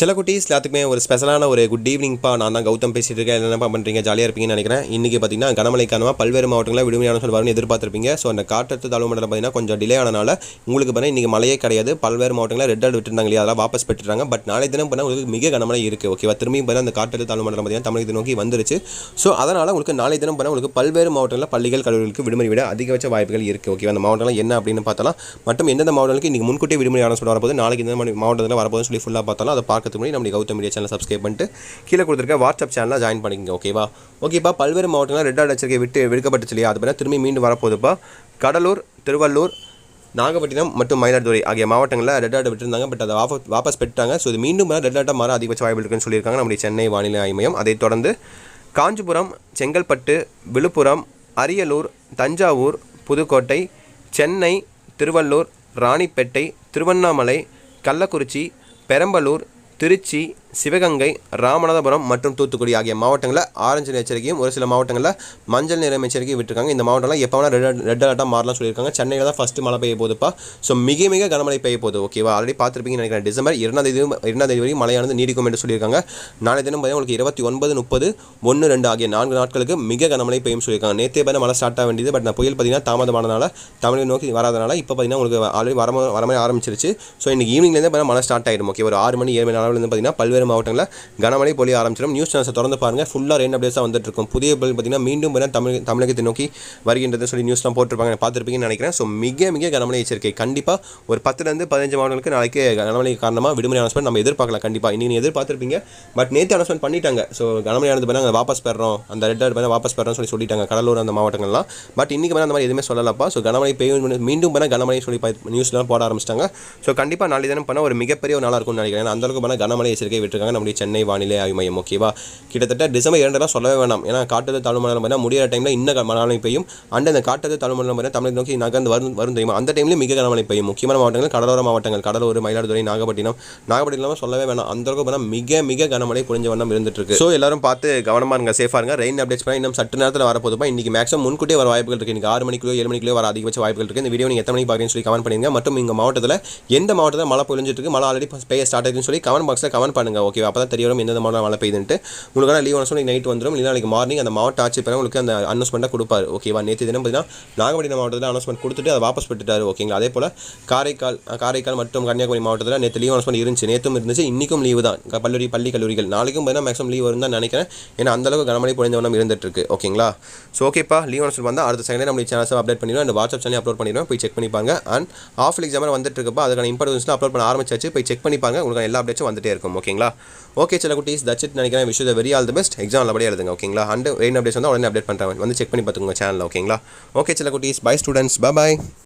சில குட்டீஸ் எல்லாத்துக்குமே ஒரு ஸ்பெஷலான ஒரு குட் ஈவினிங்ப்பா நான் தான் கௌதம் பேசிட்டு இருக்கேன் என்னப்பா பண்ணுறீங்க ஜாலியாக இருப்பீங்கன்னு நினைக்கிறேன். இன்றைக்கி பார்த்தீங்கன்னா கனமழை காரணமாக பல்வேறு மாவட்டங்களில் விடுமுறையான சொல் வரும்னு எதிர்பார்த்துருப்பீங்க. ஸோ அந்த காற்றத்து தாழ்வு மண்டலம் பார்த்தீங்கன்னா கொஞ்சம் டிலே ஆனனால உங்களுக்கு பார்த்தீங்கன்னா இன்றைக்கி மழையே கிடையாது. பல்வேறு மாவட்டங்களில் ரெட் அலர்ட் விட்டுருந்தாங்க இல்லையா? அதெல்லாம் வாபஸ் பெற்றுறாங்க பட் நாளை தினம் பண்ணால் உங்களுக்கு மிக கனமழை இருக்குது ஓகேவா திரும்பியும் பார்த்தா அந்த காற்றத்து தாழ்வு மண்டலம் பார்த்தீங்கன்னா தமிழகத்தை நோக்கி வந்துருச்சு. ஸோ அதனால் உங்களுக்கு நாளை தினம் பண்ணால் உங்களுக்கு பல்வேறு மாவட்டங்களில் பள்ளிகள் கல்லூரிகளுக்கு விடுமுறை விட அதிகபட்ச வாய்ப்புகள் இருக்குது ஓகேவா அந்த மாவட்டங்கள் என்ன அப்படின்னு பார்த்தாலும் மற்றும் எந்தெந்த மாவட்டங்களுக்கு இன்றைக்கி முன்கூட்டியே விடுமுறை ஆன சொல்ல வரப்போது நாளைக்கு இந்த மாவட்டத்தில் வரப்போதுன்னு சொல்லி ஃபுல்லாக பார்த்தாலும் அதை பார்க்க பார்க்கறதுக்கு முன்னாடி நம்ம கௌதம் மீடியா சேனல் சப்ஸ்கிரைப் பண்ணிட்டு கீழே கொடுத்துருக்க வாட்ஸ்அப் சேனலில் ஜாயின் பண்ணிக்கங்க ஓகேவா ஓகேப்பா பல்வேறு மாவட்டங்களில் ரெட் அலர்ட் எச்சரிக்கை விட்டு விடுக்கப்பட்டுச்சு இல்லையா? அது பார்த்தா திரும்பி மீண்டும் வரப்போகுதுப்பா. கடலூர் திருவள்ளூர் நாகப்பட்டினம் மற்றும் மயிலாடுதுறை ஆகிய மாவட்டங்களில் ரெட் அலர்ட் விட்டுருந்தாங்க. பட் அதை வாபஸ் வாபஸ் பெற்றாங்க ஸோ இது மீண்டும் ரெட் அலர்ட்டாக மாற அதிகபட்ச வாய்ப்பு இருக்குன்னு சொல்லியிருக்காங்க நம்முடைய சென்னை வானிலை ஆய்மையம் அதை அதைத் தொடர்ந்து காஞ்சிபுரம் செங்கல்பட்டு விழுப்புரம் அரியலூர் தஞ்சாவூர் புதுக்கோட்டை சென்னை திருவள்ளூர் ராணிப்பேட்டை திருவண்ணாமலை கள்ளக்குறிச்சி பெரம்பலூர் திருச்சி சிவகங்கை ராமநாதபுரம் மற்றும் தூத்துக்குடி ஆகிய மாவட்டங்களில் ஆரஞ்சு நிற எச்சரிக்கையும் ஒரு சில மாவட்டங்களில் மஞ்சள் நிறம் எச்சரிக்கையும் விட்டுருக்காங்க இந்த மாவட்டம்லாம் எப்போ வேணால் ரெட் ரெட் அலர்ட்டாக மாறலாம் சொல்லியிருக்காங்க சென்னையில் தான் ஃபஸ்ட்டு மழை பெய்ய போகுதுப்பா ஸோ மிக மிக கனமழை பெய்ய போகுது ஓகேவா ஆல்ரெடி பார்த்துருப்பீங்கன்னு நினைக்கிறேன் டிசம்பர் இரண்டாம் தேதி இரண்டாம் தேதி வரைக்கும் மழையானது நீடிக்கும் என்று சொல்லியிருக்காங்க நாளை தினம் பார்த்தீங்கன்னா உங்களுக்கு இருபத்தி ஒன்பது முப்பது ஒன்று ரெண்டு ஆகிய நான்கு நாட்களுக்கு மிக கனமழை பெய்யும் சொல்லியிருக்காங்க நேற்றே பார்த்தா மழை ஸ்டார்ட் ஆக வேண்டியது பட் நான் புயல் பார்த்தீங்கன்னா தாமதமானனால தமிழை நோக்கி வராதனால இப்போ பார்த்தீங்கன்னா உங்களுக்கு ஆல்ரெடி வர வரமே ஆரம்பிச்சிருச்சு ஸோ இன்னைக்கு ஈவினிங்லேருந்து பார்த்தீங்கன்னா மழை ஸ்டார்ட் ஆகிடும் ஓகே ஒரு ஆறு மணி ஏழு மணி அளவுலேருந்து பார்த்தீங்கன்னா பல்வேறு மாவட்டங்களில் கனமழை பொழிய ஆரம்பிச்சிடும். நியூஸ் சேனல்ஸை திறந்து பாருங்கள் ஃபுல்லாக ரெயின் அப்டேட்ஸாக வந்துட்டு இருக்கும் புதிய புயல் பார்த்தீங்கன்னா மீண்டும் தமிழ் தமிழகத்தை நோக்கி வருகின்றது சொல்லி நியூஸ்லாம் போட்டிருப்பாங்க. பார்த்துருப்பீங்கன்னு நினைக்கிறேன். ஸோ மிக மிக கனமழை எச்சரிக்கை. கண்டிப்பாக ஒரு பத்துலேருந்து பதினஞ்சு மாவட்டங்களுக்கு நாளைக்கு கனமழை காரணமாக விடுமுறை அனௌன்ஸ்மெண்ட் நம்ம எதிர்பார்க்கலாம். கண்டிப்பாக இன்னைக்கு எதிர்பார்த்துருப்பீங்க. பட் நேற்று அனௌன்ஸ்மெண்ட் பண்ணிட்டாங்க. ஸோ கனமழையானது பண்ணால் நாங்கள் வாபஸ் பெறோம் அந்த ரெட் அலர்ட் பண்ணால் வாபஸ் பெறோம் சொல்லி சொல்லிட்டாங்க. கடலூர் அந்த மாவட்டங்கள்லாம். பட் இன்றைக்கி மேலே அந்த மாதிரி எதுவுமே சொல்லலப்பா. ஸோ கனமழை பெய்யும் மீண்டும் பண்ணால் கனமழை சொல்லி நியூஸ்லாம் போட ஆரம்பிச்சிட்டாங்க. ஸோ கண்டிப்பாக நாளை தினம் பண்ணால் ஒரு மிகப்பெரிய ஒரு நாளாக இருக்கும்னு நினைக்கிறேன். அந்தளவுக்கு அந்த அளவுக்கு பண்ணால் கனமழை எச்சரிக்கை இருக்காங்க நம்முடைய சென்னை வானிலை ஆய்வு மையம் ஓகேவா கிட்டத்தட்ட டிசம்பர் இரண்டெல்லாம் சொல்லவே வேணாம். ஏன்னா காட்டது தமிழ் மண்டலம் பார்த்தா முடியிற டைமில் இன்னும் மழை பெய்யும். அண்ட் அந்த காட்டது தாழ்வு மண்டலம் பார்த்தா தமிழ் நோக்கி நகர்ந்து வரும் வரும் தெரியுமா? அந்த டைம்லேயும் மிக கனமழை பெய்யும். முக்கியமான மாவட்டங்கள் கடலோர மாவட்டங்கள் கடலூர் மயிலாடுதுறை நாகப்பட்டினம். நாகப்பட்டினம் சொல்லவே வேணாம். அந்த அளவுக்கு பார்த்தா மிக மிக கனமழை புரிஞ்ச வண்ணம் இருந்துட்டு இருக்கு ஸோ எல்லாரும் பார்த்து கவனமாக இருங்க சேஃபாக இருங்க. ரெயின் அப்டேட்ஸ் பண்ணி இன்னும் சற்று நேரத்தில் வரப்போதுப்பா இன்னைக்கு மேக்ஸிமம் முன்கூட்டியே வர வாய்ப்புகள் இருக்குது இன்னைக்கு ஆறு மணிக்குள்ளோ ஏழு மணிக்குள்ளோ வர அதிகபட்ச வாய்ப்புகள் இருக்குது இந்த வீடியோ நீங்கள் எத்தனை மணிக்கு பார்க்குறீங்கன்னு சொல்லி கமெண்ட் பண்ணுங்க மற்றும் இங்கே மாவட்டத்தில் எந்த மாவட்டத்தில் மழை பொழிஞ்சிட்டு இருக்கு? மழை ஆல்ரெடி பெய்ய ஸ்டார்ட் ஆகுதுன்னு சொல்லி கமெண்ட் பாக்ஸில் கமெண்ட் பண்ணுங்க. ஓகே அப்போ தான் தெரிய வரும் எந்த விதமான மழை பெய்யுதுன்ட்டு. உங்களுக்கான லீவ் சொல்லி நைட் வந்துடும் இல்லை நாளைக்கு மார்னிங் அந்த மாவட்ட ஆட்சியர் உங்களுக்கு அந்த அனௌன்ஸ்மெண்ட்டாக கொடுப்பாரு. ஓகேவா நேற்று தினம் பார்த்தீங்கன்னா நாகப்பட்டினம் மாவட்டத்தில் அனௌன்ஸ்மெண்ட் கொடுத்துட்டு அதை வாபஸ் பெற்றுட்டார். ஓகேங்களா அதே போல் காரைக்கால் காரைக்கால் மற்றும் கன்னியாகுமரி மாவட்டத்தில் நேற்று லீவ் அனௌன்ஸ்மெண்ட் இருந்துச்சு. நேற்றும் இருந்துச்சு. இன்றைக்கும் லீவு தான். பள்ளி பள்ளி கல்லூரிகள். நாளைக்கும் பார்த்தீங்கன்னா மேக்ஸிமம் லீவ் வரும் தான் நினைக்கிறேன். ஏன்னா அந்தளவுக்கு கனமழை பொழிந்தவனம் இருந்துட்டுருக்கு. ஓகேங்களா ஸோ ஓகேப்பா லீவ் அனௌன்ஸ்மெண்ட் வந்தால் அடுத்த செகண்டே நம்மளுடைய சேனல்ஸை அப்டேட் பண்ணிடுவோம். அந்த வாட்ஸ்அப் சேனல் அப்லோட் பண்ணிடுவோம். போய் செக் பண்ணிப்பாங்க அண்ட் ஆஃப் எக்ஸாம் வந்துட்டு இருக்கப்போ அதுக்கான இம்பார்ட்டன்ஸ்லாம் அப்லோட் பண்ண ஆரம்பிச்சாச்சு. போய் செக் பண்ணிப்பாங்க உங்களுக்கு எல்லா அப்டேட்ஸும் வந்துட்டே இருக்கும். ஓகேங்களா ஓகே சில குட்டீஸ் தட்ஸ் இட் நினைக்கிறேன். Wish very all the best exam நல்லபடியாக எழுதுங்க ஓகேங்களா அண்ட் ரெயின் அப்டேட்ஸ் வந்து உடனே அப்டேட் பண்ணுறேன் வந்து செக் பண்ணி பார்த்துக்கோங்க சேனலில் ஓகேங்களா ஓகே சில குட்டீஸ் பை ஸ்டூடெண்ட்ஸ் பை